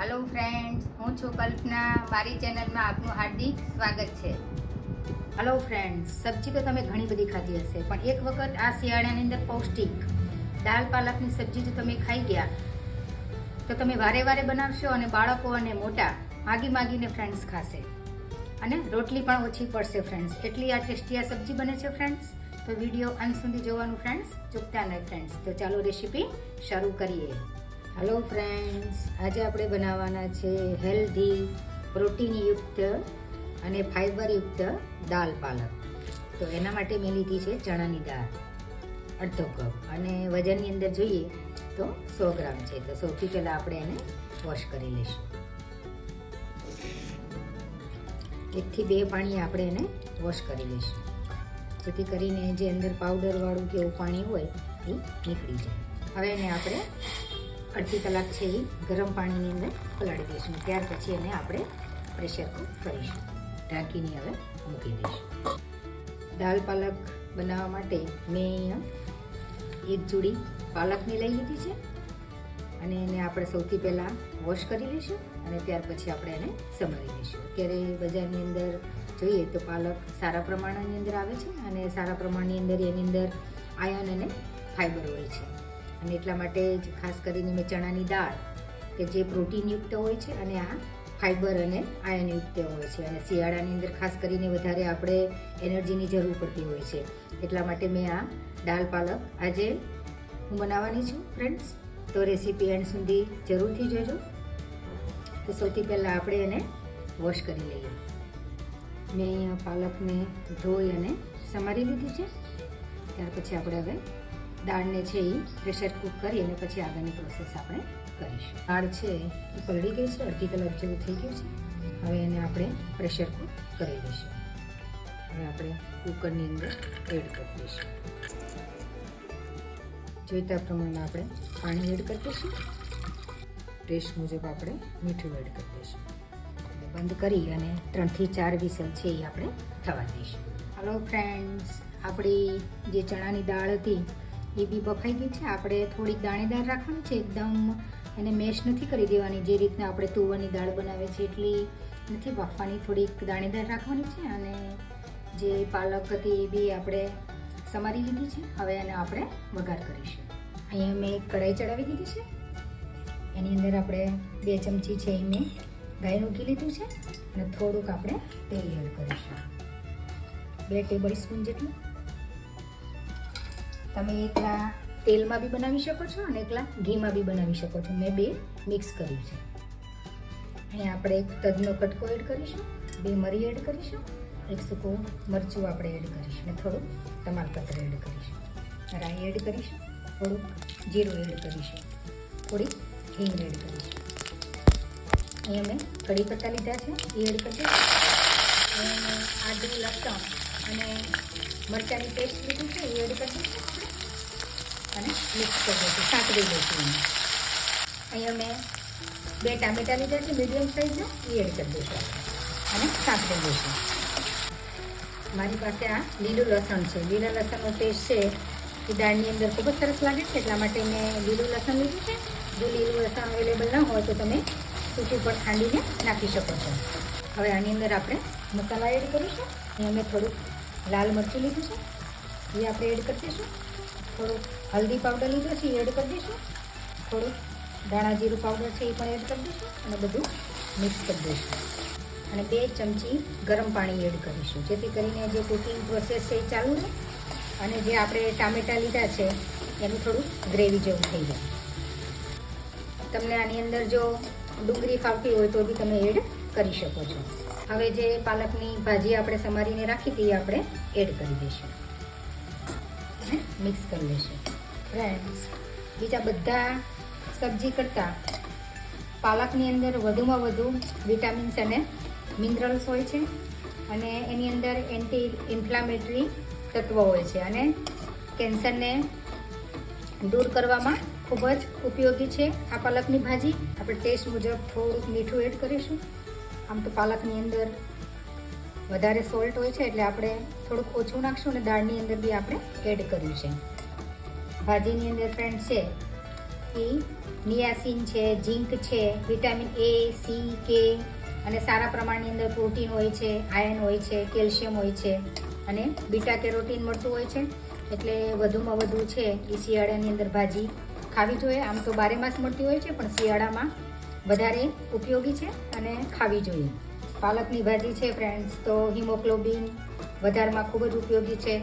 Hello friends હું છું કલ્પના. મારી ચેનલમાં આપનું હાર્દિક સ્વાગત છે. હલો ફ્રેન્ડ્સ સબ્જી તો તમે ઘણી બધી ખાધી હશે, પણ એક વખત આ શિયાળાની અંદર પૌષ્ટિક દાલ પાલકની સબ્જી જો તમે ખાઈ ગયા, તો તમે વારે વારે બનાવશો અને બાળકો અને મોટા માગી માગીને ફ્રેન્ડ્સ ખાશે. અને રોટલી પણ ઓછી પડશે ફ્રેન્ડ્સ એટલી આ ટેસ્ટી આ સબ્જી બને છે ફ્રેન્ડ્સ તો વીડિયો અંત સુધી જોવાનું ફ્રેન્ડ્સ ચૂકતા નહીં ફ્રેન્ડ્સ તો ચાલો રેસીપી શરૂ કરીએ. હેલો ફ્રેન્ડ્સ આજે આપણે બનાવવાના છે હેલ્ધી પ્રોટીનયુક્ત અને ફાઇબરયુક્ત દાલ પાલક. તો એના માટે મેં લીધી છે ચણાની દાળ, અડધો કપ. અને વજનની અંદર જોઈએ તો સો ગ્રામ છે. તો સૌથી પહેલાં આપણે એને વોશ કરી લઈશું. એકથી બે પાણી આપણે એને વોશ કરી લઈશું. જેથી કરીને જે અંદર પાવડરવાળું કે એવું પાણી હોય એ નીકળી જાય. હવે એને આપણે અડધી કલાક છે એ ગરમ પાણીની અંદર પલાળી દઈશું. ત્યાર પછી એને આપણે પ્રેશર કુક કરીશું. ઢાંકીને હવે મૂકી દઈશું. દાલ પાલક બનાવવા માટે મેં અહીંયા એક જોડી પાલકની લઈ લીધી છે. અને એને આપણે સૌથી પહેલાં વોશ કરી લઈશું અને ત્યાર પછી આપણે એને સમારી લઈશું. અત્યારે બજારની અંદર જોઈએ તો પાલક સારા પ્રમાણની અંદર આવે છે અને સારા પ્રમાણની અંદર એની અંદર આયન અને ફાઇબર હોય છે. અને એટલા માટે જ ખાસ કરીને મેં ચણાની દાળ, કે જે પ્રોટીનયુક્ત હોય છે, અને આ ફાઇબર અને આયનયુક્ત હોય છે. અને શિયાળાની અંદર ખાસ કરીને વધારે આપણે એનર્જીની જરૂર પડતી હોય છે. એટલા માટે મેં આ દાળ પાલક આજે હું બનાવવાની છું ફ્રેન્ડ્સ તો રેસીપી એન્ડ સુધી જરૂરથી જોજો. તો સૌથી પહેલાં આપણે એને વોશ કરી લઈએ. મેં અહીંયા પાલકને ધોઈ અને સમારી લીધી છે. ત્યાર પછી આપણે હવે દાળને છે એ પ્રેશર કુક કરી અને પછી આગળની પ્રોસેસ આપણે કરીશું. દાળ છે એ પલળી ગઈ છે, અડધી કલાક જેવું થઈ ગયું છે. હવે એને આપણે પ્રેશર કુક કરી દઈશું. હવે આપણે કુકરની અંદર એડ કરી દઈશું. જોઈતા પ્રમાણમાં આપણે પાણી એડ કરી દઈશું. ટેસ્ટ મુજબ આપણે મીઠું એડ કરી દઈશું. બંધ કરી અને ત્રણથી ચાર વિસલ છે એ આપણે થવા દઈશું. હલો ફ્રેન્ડ્સ આપણી જે ચણાની દાળ હતી એ બી બફાઈ ગઈ છે. આપણે થોડીક દાણેદાર રાખવાની છે એકદમ એને મેશ નથી કરી દેવાની જે રીતના આપણે તુવરની દાળ બનાવે છે એટલી નથી બાફવાની થોડીક દાણેદાર રાખવાની છે અને જે પાલક હતી એ બી આપણે સમારી લીધી છે. હવે એને આપણે વઘાર કરીશું. અહીંયા મેં કઢાઈ ચડાવી દીધી છે. એની અંદર આપણે બે ચમચી છે એ મેં ગાયનું ઘી લીધું છે. અને થોડુંક આપણે તેલ એડ કરીશું. બે ટેબલ સ્પૂન જેટલું. તમે એકલા તેલમાં બી બનાવી શકો છો અને એકલા ઘીમાં બી બનાવી શકો છો. મેં બે મિક્સ કર્યું છે. અહીંયા આપણે એક તજનો કટકો એડ કરીશું, બે મરી એડ કરીશું, એક સૂકું મરચું આપણે એડ કરીશું અને થોડું તમાલપત્ર એડ કરીશું. રાઈ એડ કરીશું, થોડુંક જીરું એડ કરીશું, થોડી હિંગ એડ કરીશું. અહીંયા મેં કઢી પત્તા લીધા છે, એ એડ કરી અને આદુ, લસણ અને મરચાંની પેસ્ટ લીધી છે, એ એડ કરી દઈશું. અને મિક્સ કરી દઈશું સાંકળી દઈશું અહીંયા મેં બે ટામેટા લીધા છે, મીડિયમ સાઇઝના એ એડ કરી દઈશું. અને સાંકળી દઈશું. મારી પાસે આ લીલું લસણ છે. લીલા લસણનો ટેસ્ટ છે એ દાળની અંદર ખૂબ જ સરસ લાગે છે, એટલા માટે મેં લીલું લસણ લીધું છે. જો લીલું લસણ અવેલેબલ ન હોય તો તમે સૂકી પર ખાંડીને નાખી શકો છો. હવે આની અંદર આપણે મસાલા એડ કરીશું. અહીંયા મેં થોડુંક લાલ મરચું લીધું છે. એ આપણે એડ કરી દઈશું. થોડુંક હલ્દી પાવડર લીધો છે, એ એડ કરી દઈશું. થોડુંક ધાણા જીરું પાવડર છે, એ પણ એડ કરી દઈશું અને બધું મિક્સ કરી દઈશું. અને બે ચમચી ગરમ પાણી એડ કરીશું, જેથી કરીને જે કુકિંગ પ્રોસેસ છે એ ચાલુ રહે અને જે આપણે ટામેટાં લીધા છે, એનું થોડું ગ્રેવી જેવું થઈ જાય. તમને આની અંદર જો ડુંગળી ફાવતી હોય તો બી તમે એડ કરી શકો છો. હવે જે પાલકની ભાજી આપણે સમારીને રાખી હતી, એ આપણે એડ કરી દઈશું. મિક્સ કરી લઈશું ફ્રેન્ડ્સ બીજા બધા સબ્જી કરતાં પાલકની અંદર વધુમાં વધુ વિટામિન્સ અને મિનરલ્સ હોય છે અને એની અંદર એન્ટી ઇન્ફ્લામેટરી તત્વો હોય છે અને કેન્સરને દૂર કરવામાં ખૂબ જ ઉપયોગી છે આ પાલકની ભાજી. આપણે ટેસ્ટ મુજબ થોડુંક મીઠું એડ કરીશું. આમ તો પાલકની અંદર વધારે સોલ્ટ હોય છે એટલે આપણે થોડુંક ઓછું નાખશું અને દાળની અંદર બી આપણે એડ કર્યું છે. ભાજીની અંદર ફ્રેન્ડ છે, એ નિયાસીન છે, ઝીંક છે, વિટામિન એ, સી, કે અને સારા પ્રમાણની અંદર પ્રોટીન હોય છે આયર્ન હોય છે, કેલ્શિયમ હોય છે અને બીટા કેરોટીન મળતું હોય છે. એટલે વધુમાં વધુ છે એ શિયાળાની અંદર ભાજી ખાવી જોઈએ. આમ તો બારે માસ મળતી હોય છે, પણ શિયાળામાં વધારે ઉપયોગી છે અને ખાવી જોઈએ. પાલકની ભાજી છે ફ્રેન્ડ્સ તો હિમોગ્લોબિન વધારમાં ખૂબ જ ઉપયોગી છે.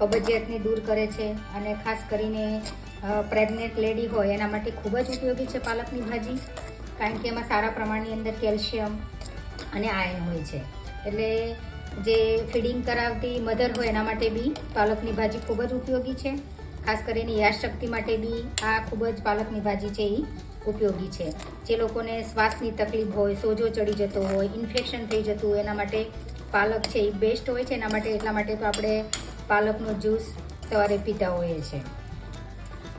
કબજિયાતને દૂર કરે છે અને ખાસ કરીને પ્રેગ્નેન્ટ લેડી હોય, એના માટે ખૂબ જ ઉપયોગી છે પાલકની ભાજી, કારણ કે એમાં સારા પ્રમાણની અંદર કેલ્શિયમ અને આયર્ન હોય છે. એટલે જે ફીડિંગ કરાવતી મધર હોય, એના માટે બી પાલકની ભાજી ખૂબ જ ઉપયોગી છે. ખાસ કરીને યાદશક્તિ માટે બી આ ખૂબ જ પાલકની ભાજી છે એ ઉપયોગી છે. જે લોકોને શ્વાસની તકલીફ હોય, સોજો ચડી જતો હોય ઇન્ફેક્શન થઈ જતું હોય, એના માટે પાલક છે એ બેસ્ટ હોય છે. એના માટે એટલા માટે તો આપણે પાલકનો જ્યુસ સવારે પીતા હોઈએ છીએ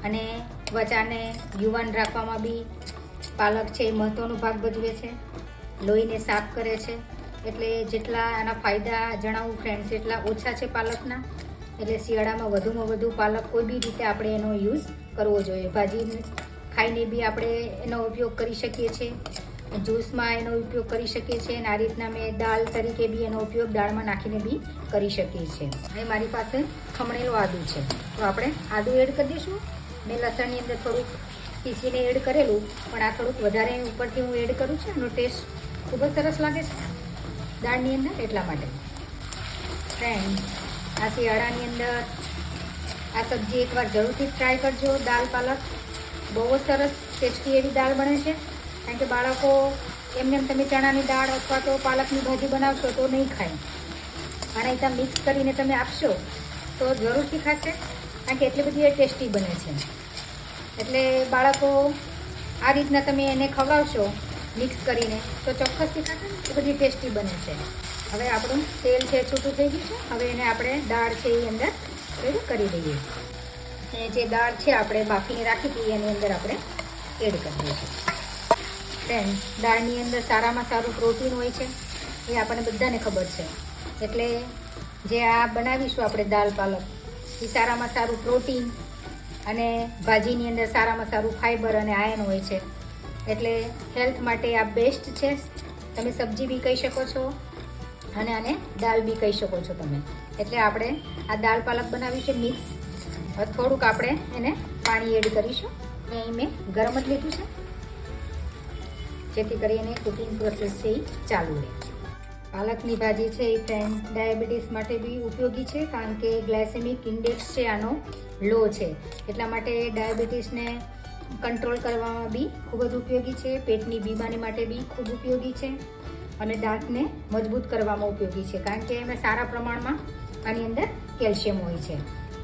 અને ત્વચાને યુવાન રાખવામાં બી પાલક છે એ મહત્ત્વનો ભાગ ભજવે છે. લોહીને સાફ કરે છે. એટલે જેટલા આના ફાયદા જણાવું ફ્રેન્ડ્સ એટલા ઓછા છે પાલકના. એટલે શિયાળામાં વધુમાં વધુ પાલક કોઈ બી રીતે આપણે એનો યુઝ કરવો જોઈએ. ભાજી ખાઈને બી આપણે એનો ઉપયોગ કરી શકીએ છીએ. જ્યુસમાં એનો ઉપયોગ કરી શકીએ છીએ અને આ રીતના મેં દાળ તરીકે બી એનો ઉપયોગ દાળમાં નાખીને બી કરી શકીએ છીએ. હવે મારી પાસે ખમણેલું આદું છે. તો આપણે આદું એડ કરી દઈશું. મેં લસણની અંદર થોડુંક પીસીને એડ કરેલું, પણ આ થોડુંક વધારે ઉપરથી હું એડ કરું છું. એનો ટેસ્ટ ખૂબ જ સરસ લાગે છે. દાળની અંદર એટલા માટે. ફ્રેન્ડ આ શિયાળાની અંદર આ સબ્જી એકવાર જરૂરથી ટ્રાય કરજો. દાળ, પાલક બહુ જ સરસ, ટેસ્ટી એવી દાળ બને છે. કારણ કે બાળકો એમને એમ તમે ચણાની દાળ અથવા તો પાલકની ભાજી બનાવશો તો નહીં ખાય. અને એ મિક્સ કરીને તમે આપશો તો જરૂરથી ખાશે. કારણ કે એટલી બધી એ ટેસ્ટી બને છે. એટલે બાળકો આ રીતના તમે એને ખવડાવશો મિક્સ કરીને તો ચોક્કસથી ખાશે એ બધી ટેસ્ટી બને છે. હવે આપણું તેલ છે, છૂટું થઈ ગયું છે. હવે એને આપણે દાળ છે એ અંદર એડ કરી દઈએ. અને જે દાળ છે, આપણે બાફીને રાખી હતી એની અંદર આપણે એડ કરી દઈશું ફ્રેન્ડ દાળની અંદર સારામાં સારું પ્રોટીન હોય છે, એ આપણને બધાને ખબર છે. એટલે જે આ બનાવીશું આપણે દાળ પાલક, એ સારામાં સારું પ્રોટીન અને ભાજીની અંદર સારામાં સારું ફાઈબર અને આયન હોય છે. એટલે હેલ્થ માટે આ બેસ્ટ છે. તમે સબ્જી બી કહી શકો છો. અને આને દાળ બી કહી શકો છો તમે. એટલે આપણે આ દાળ પાલક બનાવ્યું છે મિક્સ. થોડુંક આપણે એને પાણી એડ કરીશું. અને અહીં મેં ગરમ જ લીધું છે. જેથી કરીને કુકિંગ પ્રોસેસ છે એ ચાલુ રહે. પાલકની ભાજી છે એ ફ્રેન્ડ ડાયાબિટીસ માટે બી ઉપયોગી છે, કારણ કે ગ્લાયસેમિક ઇન્ડેક્સ છે આનો લો છે. એટલા માટે ડાયાબિટીસને કંટ્રોલ કરવામાં બી ખૂબ જ ઉપયોગી છે. પેટની બીમારી માટે બી ખૂબ ઉપયોગી છે. અને દાંતને મજબૂત કરવામાં ઉપયોગી છે, કારણ કે એમાં સારા પ્રમાણમાં આની અંદર કેલ્શિયમ હોય છે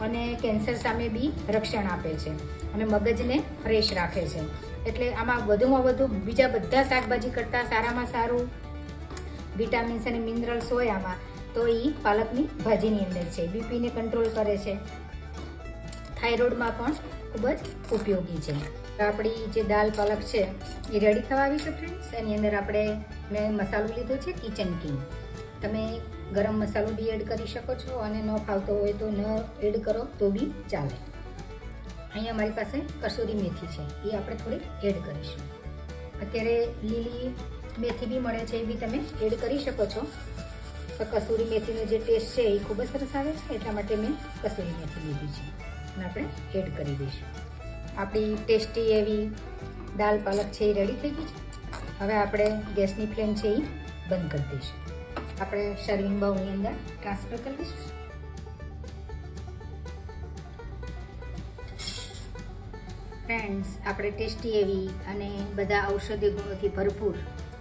અને કેન્સર સામે બી રક્ષણ આપે છે અને મગજને ફ્રેશ રાખે છે. એટલે આમાં વધુમાં વધુ બીજા બધા શાકભાજી કરતાં સારામાં સારું વિટામિન્સ અને મિનરલ્સ હોય આમાં, તો એ પાલકની ભાજીની અંદર છે. બીપીને કંટ્રોલ કરે છે. થાઇરોઇડમાં પણ ખૂબ જ ઉપયોગી છે. આપણી જે દાલ પાલક છે, એ રેડી થવા આવી છે ફ્રેન્ડ્સ એની અંદર આપણે મેં મસાલો લીધો છે કિચન કિંગ તમે ગરમ મસાલો બી એડ કરી શકો છો અને ન ફાવતો હોય તો ન એડ કરો, તો બી ચાલે. અહીંયા મારી પાસે કસૂરી મેથી છે, એ આપણે થોડી એડ કરીશું. અત્યારે લીલી મેથી બી મળે છે, એ બી તમે એડ કરી શકો છો. તો કસૂરી મેથીનો જે ટેસ્ટ છે, એ ખૂબ જ સરસ આવે છે, એટલા માટે મેં કસૂરી મેથી લીધી છે. અને આપણે એડ કરી દઈશું. આપણી ટેસ્ટી એવી દાલ પાલક છે એ રેડી થઈ ગઈ છે. હવે આપણે ગેસની ફ્લેમ છે એ બંધ કરી દઈશું. આપણે સર્વિંગ બાઉલની અંદર ટ્રાન્સફર કરી દઈશું. ફ્રેન્ડ્સ આપણે ટેસ્ટી એવી અને બધા ઔષધીય ગુણોથી ભરપૂર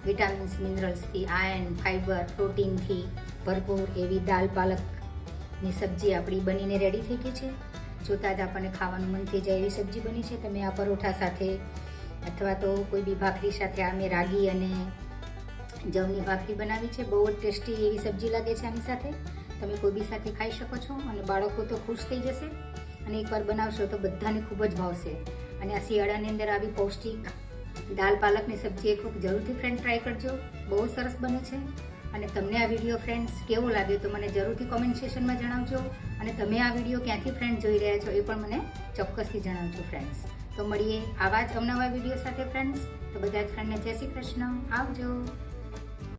વિટામિન્સ મિનરલ્સથી આયર્ન ફાઇબર પ્રોટીનથી ભરપૂર એવી દાલ પાલકની સબ્જી આપણી બનીને રેડી થઈ ગઈ છે. જોતાં જ આપણને ખાવાનું મન થઈ જાય એવી સબ્જી બની છે. તમે આ પરોઠા સાથે અથવા તો કોઈ બી ભાખરી સાથે આ મેં રાગી અને જવની ભાખરી બનાવી છે. બહુ જ ટેસ્ટી એવી સબ્જી લાગે છે આની સાથે. તમે કોઈ બી સાથે ખાઈ શકો છો અને બાળકો તો ખુશ થઈ જશે. અને એકવાર બનાવશો તો બધાને ખૂબ જ ભાવશે. અને આ શિયાળાની અંદર આવી પૌષ્ટિક દાલ, પાલકની સબ્જી એ ખૂબ જરૂરથી ફ્રેન્ડ ટ્રાય કરજો. બહુ સરસ બને છે. અને તમને આ વીડિયો ફ્રેન્ડ્સ કેવો લાગ્યો તો મને જરૂરથી કોમેન્ટ સેશનમાં જણાવજો. અને તમે આ વીડિયો ક્યાંથી ફ્રેન્ડ જોઈ રહ્યા છો એ પણ મને ચોક્કસથી જણાવજો ફ્રેન્ડ્સ તો મળીએ આવા જ અવનવા વીડિયો સાથે ફ્રેન્ડ્સ તો બધા જ ફ્રેન્ડને જય શ્રી કૃષ્ણ. આવજો.